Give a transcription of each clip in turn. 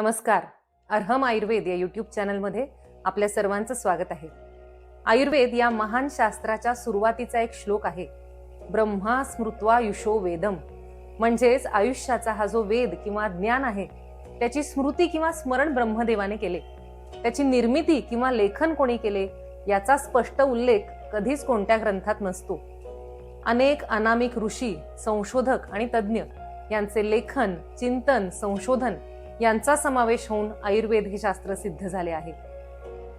नमस्कार. अर्हम आयुर्वेद या युट्यूब चॅनलमध्ये आपल्या सर्वांचं स्वागत आहे. आयुर्वेद या महान शास्त्राच्या सुरुवातीचा एक श्लोक आहे. ब्रह्मा स्मृत्वा युषो वेदम. म्हणजेच आयुष्याचा हा जो वेद किंवा ज्ञान आहे त्याची स्मृती किंवा स्मरण ब्रह्मदेवाने केले. त्याची निर्मिती किंवा लेखन कोणी केले याचा स्पष्ट उल्लेख कधीच कोणत्या ग्रंथात नसतो. अनेक अनामिक ऋषी संशोधक आणि तज्ज्ञ यांचे लेखन चिंतन संशोधन यांचा समावेश होऊन आयुर्वेद हे शास्त्र सिद्ध झाले आहे.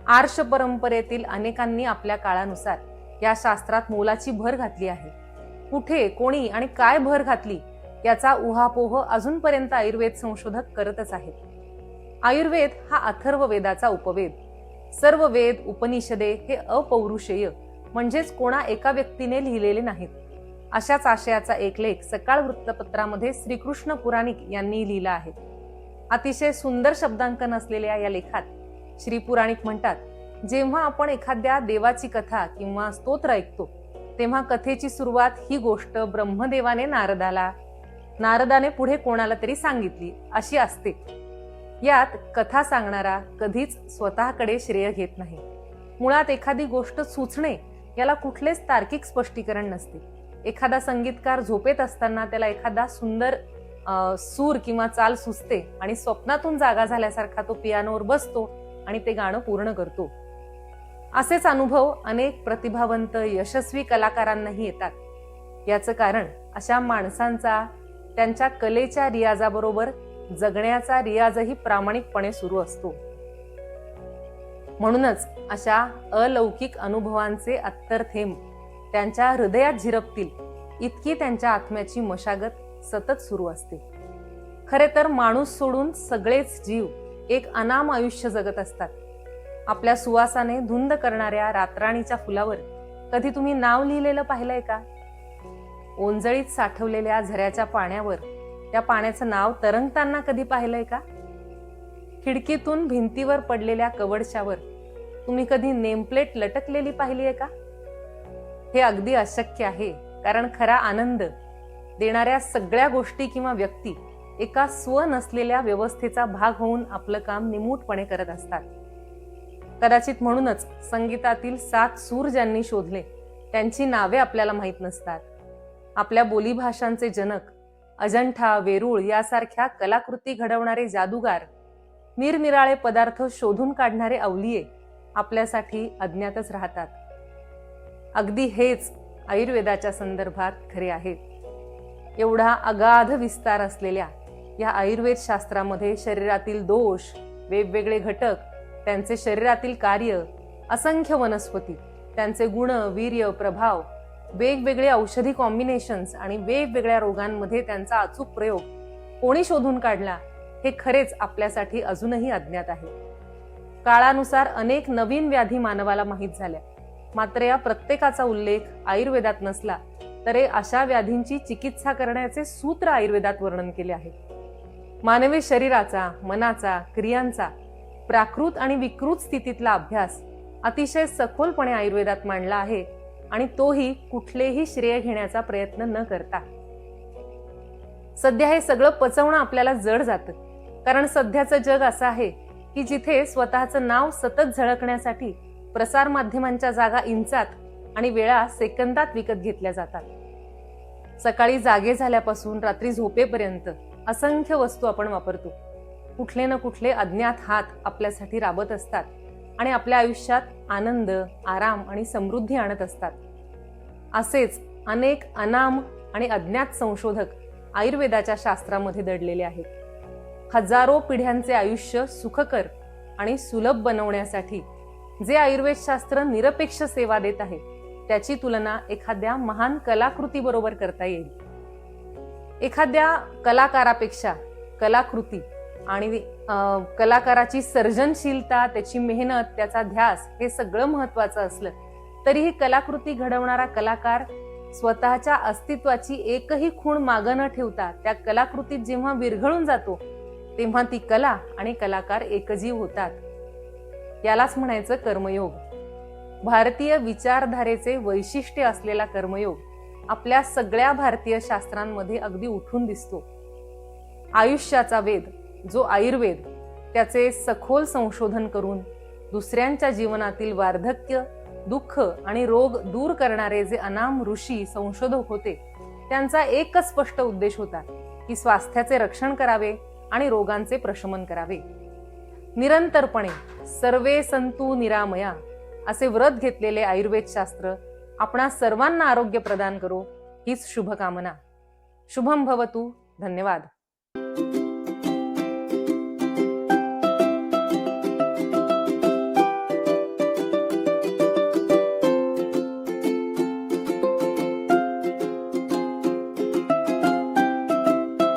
आर्ष परंपरेतील अनेकांनी आपल्या काळानुसार या शास्त्रात मोलाची भर घातली आहे. कुठे कोणी आणि काय भर घातली याचा उहापोह अजूनपर्यंत आयुर्वेद संशोधक करतच आहेत. आयुर्वेद हा अथर्व वेदाचा उपवेद. सर्व वेद उपनिषदे हे अपौरुषेय म्हणजेच कोणा एका व्यक्तीने लिहिलेले नाहीत. अशाच आशयाचा एक लेख सकाळ वृत्तपत्रामध्ये श्रीकृष्ण पुराणिक यांनी लिहिला आहे. अतिशय सुंदर शब्दांकन असलेल्या या लेखात श्री पुराणिक म्हणतात जेव्हा आपण एखाद्या देवाची कथा किंवा स्तोत्र ऐकतो तेव्हा कथेची सुरुवात ही गोष्ट ब्रह्मदेवाने नारदाला नारदाने पुढे कोणाला तरी सांगितली अशी असते. यात कथा सांगणारा कधीच स्वतःकडे श्रेय घेत नाही. मुळात एखादी गोष्ट सुचणे याला कुठलेच तार्किक स्पष्टीकरण नसते. एखादा संगीतकार झोपेत असताना त्याला एखादा सुंदर सूर किंवा चाल सुचते आणि स्वप्नातून जागा झाल्यासारखा तो पियानोवर बसतो आणि ते गाणं पूर्ण करतो. असेच अनुभव अनेक प्रतिभावंत यशस्वी कलाकारांनाही येतात. याचं कारण अशा माणसांचा त्यांच्या कलेच्या रियाजाबरोबर जगण्याचा रियाजही प्रामाणिकपणे सुरू असतो. म्हणूनच अशा अलौकिक अनुभवांचे अत्तर थेंब त्यांच्या हृदयात झिरपतील इतकी त्यांच्या आत्म्याची मशागत सतत सुरू असते. खरे तर माणूस सोडून सगळेच जीव एक अनाम आयुष्य जगत असतात. आपल्या सुवासाने धुंद करणाऱ्या रातराणीच्या फुलावर कधी तुम्ही नाव लिहिलेलं पाहिलंय का? ओंजळीत साठवलेल्या झऱ्याच्या पाण्यावर त्या पाण्याचं नाव तरंगताना कधी पाहिलंय का? खिडकीतून भिंतीवर पडलेल्या कवडशावर तुम्ही कधी नेमप्लेट लटकलेली पाहिली आहे का? हे अगदी अशक्य आहे कारण खरा आनंद देणाऱ्या सगळ्या गोष्टी किंवा व्यक्ती एका स्व नसलेल्या व्यवस्थेचा भाग होऊन आपलं काम निमूटपणे करत असतात. कदाचित म्हणूनच संगीतातील सात सूर ज्यांनी शोधले त्यांची नावे आपल्याला माहीत नसतात. आपल्या बोलीभाषांचे जनक अजंठा वेरूळ यासारख्या कलाकृती घडवणारे जादूगार निरनिराळे पदार्थ शोधून काढणारे अवलिये आपल्यासाठी अज्ञातच राहतात. अगदी हेच आयुर्वेदाच्या संदर्भात खरे आहेत. एवढा अगाध विस्तार असलेल्या या आयुर्वेद शास्त्रामध्ये शरीरातील दोष वेगवेगळे घटक त्यांचे शरीरातील कार्य असंख्य वनस्पती त्यांचे गुण वीर्य प्रभाव वेगवेगळे औषधी कॉम्बिनेशन्स आणि वेगवेगळ्या रोगांमध्ये त्यांचा अचूक प्रयोग कोणी शोधून काढला हे खरेच आपल्यासाठी अजूनही अज्ञात आहे. काळानुसार अनेक नवीन व्याधी मानवाला माहीत झाल्या. मात्र या प्रत्येकाचा उल्लेख आयुर्वेदात नसला तर अशा व्याधींची चिकित्सा करण्याचे सूत्र आयुर्वेदात वर्णन केले आहे. मानवी शरीराचा मनाचा क्रियांचा प्राकृत आणि विकृत स्थितीतला अभ्यास अतिशय सखोलपणे आयुर्वेदात मांडला आहे आणि तोही कुठलेही श्रेय घेण्याचा प्रयत्न न करता. सध्या हे सगळं पचवणं आपल्याला जड जातं. कारण सध्याचं जग असं आहे की जिथे स्वतःचं नाव सतत झळकण्यासाठी प्रसार माध्यमांच्या जागा इंचात आणि वेळा सेकंदात विकत घेतल्या जातात. सकाळी जागे झाल्यापासून रात्री झोपेपर्यंत असंख्य वस्तू आपण वापरतो. कुठले ना कुठले अज्ञात हात आपल्यासाठी राबत असतात आणि आपल्या आयुष्यात आनंद आराम आणि समृद्धी आणत असतात. असेच अनेक अनाम आणि अज्ञात संशोधक आयुर्वेदाच्या शास्त्रामध्ये दडलेले आहेत. हजारो पिढ्यांचे आयुष्य सुखकर आणि सुलभ बनवण्यासाठी जे आयुर्वेद शास्त्र निरपेक्ष सेवा देत आहे त्याची तुलना एखाद्या महान कलाकृती बरोबर करता येईल. एखाद्या कलाकारापेक्षा कलाकृती आणि कलाकाराची सर्जनशीलता त्याची मेहनत त्याचा ध्यास हे सगळं महत्वाचं असलं तरीही कलाकृती घडवणारा कलाकार स्वतःच्या अस्तित्वाची एकही खूण मागं न ठेवता त्या कलाकृतीत जेव्हा विरघळून जातो तेव्हा ती कला आणि कलाकार एकजीव होतात. यालाच म्हणायचं कर्मयोग. भारतीय विचारधारेचे वैशिष्ट्य असलेला कर्मयोग आपल्या सगळ्या भारतीय शास्त्रांमध्ये अगदी उठून दिसतो. आयुष्याचा वेद जो आयुर्वेद त्याचे सखोल संशोधन करून दुसऱ्यांच्या जीवनातील वार्धक्य दुःख आणि रोग दूर करणारे जे अनाम ऋषी संशोधक होते त्यांचा एकच स्पष्ट उद्देश होता की स्वास्थ्याचे रक्षण करावे आणि रोगांचे प्रशमन करावे. निरंतरपणे सर्वे संतू निरामया असे व्रत घेतलेले आयुर्वेद शास्त्र आपणा सर्वांना आरोग्य प्रदान करो हीच शुभकामना. शुभम भवतु धन्यवाद.